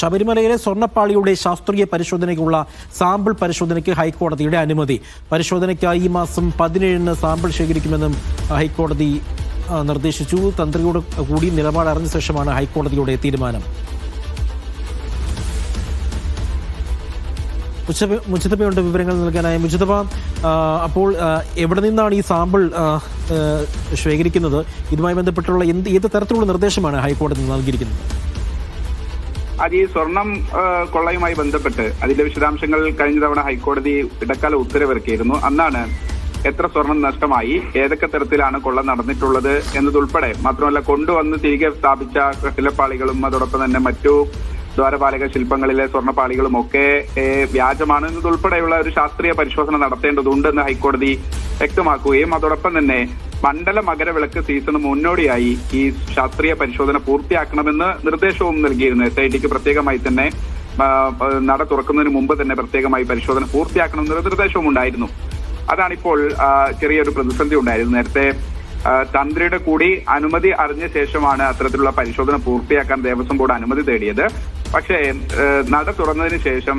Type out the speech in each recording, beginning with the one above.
ശബരിമലയിലെ സ്വർണപ്പാളിയുടെ ശാസ്ത്രീയ പരിശോധനയ്ക്കുള്ള സാമ്പിൾ പരിശോധനയ്ക്ക് ഹൈക്കോടതിയുടെ അനുമതി. പരിശോധനയ്ക്കായി ഈ മാസം പതിനേഴിന് സാമ്പിൾ ശേഖരിക്കുമെന്നും ഹൈക്കോടതി നിർദ്ദേശിച്ചു. തന്ത്രിയോട് കൂടി നിലപാട് അറിഞ്ഞ ശേഷമാണ് ഹൈക്കോടതിയുടെ തീരുമാനം. മുച്ചത്തപ്പയുണ്ട് വിവരങ്ങൾ നൽകാനായി മുജിതബ അപ്പോൾ എവിടെ നിന്നാണ് ഈ സാമ്പിൾ ശേഖരിക്കുന്നത്? ഇതുമായി ബന്ധപ്പെട്ടുള്ള എന്ത് ഏത് തരത്തിലുള്ള നിർദ്ദേശമാണ് ഹൈക്കോടതി നൽകിയിരിക്കുന്നത്? അത് ഈ സ്വർണം കൊള്ളയുമായി ബന്ധപ്പെട്ട് അതിന്റെ വിശദാംശങ്ങൾ കഴിഞ്ഞ തവണ ഹൈക്കോടതി ഇടക്കാല ഉത്തരവിറക്കിയിരുന്നു. അന്നാണ് എത്ര സ്വർണം നഷ്ടമായി ഏതൊക്കെ തരത്തിലാണ് കൊള്ള നടന്നിട്ടുള്ളത് എന്നതുൾപ്പെടെ മാത്രമല്ല കൊണ്ടുവന്ന് തിരികെ സ്ഥാപിച്ച കട്ടിലപ്പാളികളും അതോടൊപ്പം തന്നെ മറ്റു ദ്വാരപാലക ശില്പങ്ങളിലെ സ്വർണപ്പാളികളും ഒക്കെ വ്യാജമാണ് എന്നതുൾപ്പെടെയുള്ള ഒരു ശാസ്ത്രീയ പരിശോധന നടത്തേണ്ടതുണ്ടെന്ന് ഹൈക്കോടതി വ്യക്തമാക്കുകയും അതോടൊപ്പം തന്നെ മണ്ഡല മകരവിളക്ക് സീസണ് മുന്നോടിയായി ഈ ശാസ്ത്രീയ പരിശോധന പൂർത്തിയാക്കണമെന്ന് നിർദ്ദേശവും നൽകിയിരുന്നു. എസ് ഐ ടിക്ക് പ്രത്യേകമായി തന്നെ നട തുറക്കുന്നതിന് മുമ്പ് തന്നെ പ്രത്യേകമായി പരിശോധന പൂർത്തിയാക്കണമെന്നൊരു നിർദ്ദേശവും ഉണ്ടായിരുന്നു അതാണിപ്പോൾ ചെറിയൊരു പ്രതിസന്ധി ഉണ്ടായിരുന്നു. നേരത്തെ തന്ത്രിയുടെ കൂടി അനുമതി അറിഞ്ഞ ശേഷമാണ് അത്തരത്തിലുള്ള പരിശോധന പൂർത്തിയാക്കാൻ ദേവസ്വം ബോർഡ് അനുമതി തേടിയത്. പക്ഷേ നട തുറന്നതിന് ശേഷം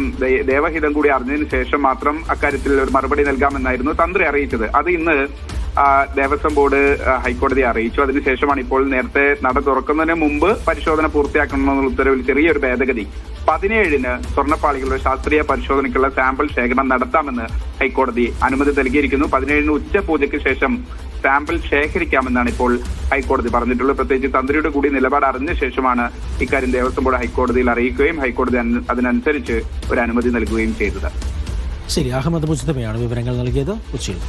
ദേവഹിതം കൂടി അറിഞ്ഞതിന് ശേഷം മാത്രം അക്കാര്യത്തിൽ ഒരു മറുപടി നൽകാമെന്നായിരുന്നു തന്ത്രി അറിയിച്ചത്. അത് ഇന്ന് ദേവസ്വം ബോർഡ് ഹൈക്കോടതിയെ അറിയിച്ചു. അതിനുശേഷമാണ് ഇപ്പോൾ നേരത്തെ നട തുറക്കുന്നതിന് മുമ്പ് പരിശോധന പൂർത്തിയാക്കണമെന്നുള്ള ഉത്തരവിൽ ചെറിയൊരു ഭേദഗതി. പതിനേഴിന് സ്വർണപ്പാളികളുടെ ശാസ്ത്രീയ പരിശോധനയ്ക്കുള്ള സാമ്പിൾ ശേഖരണം നടത്താമെന്ന് ഹൈക്കോടതി അനുമതി നൽകിയിരിക്കുന്നു. പതിനേഴിന് ഉച്ചപൂജയ്ക്ക് ശേഷം സാമ്പിൾ ശേഖരിക്കാമെന്നാണ് ഇപ്പോൾ ഹൈക്കോടതി പറഞ്ഞിട്ടുള്ളത്. പ്രത്യേകിച്ച് തന്ത്രിയുടെ കൂടി നിലപാട് അറിഞ്ഞ ശേഷമാണ് ഇക്കാര്യം ദേവസ്വം ബോർഡ് ഹൈക്കോടതിയിൽ അറിയിക്കുകയും ഹൈക്കോടതി അതിനനുസരിച്ച് ഒരു അനുമതി നൽകുകയും ചെയ്തത്. ശരി അഹമ്മദ് മുസ്തഫയാണ് വിവരങ്ങൾ നൽകിയത്. കൊച്ചിയിൽ.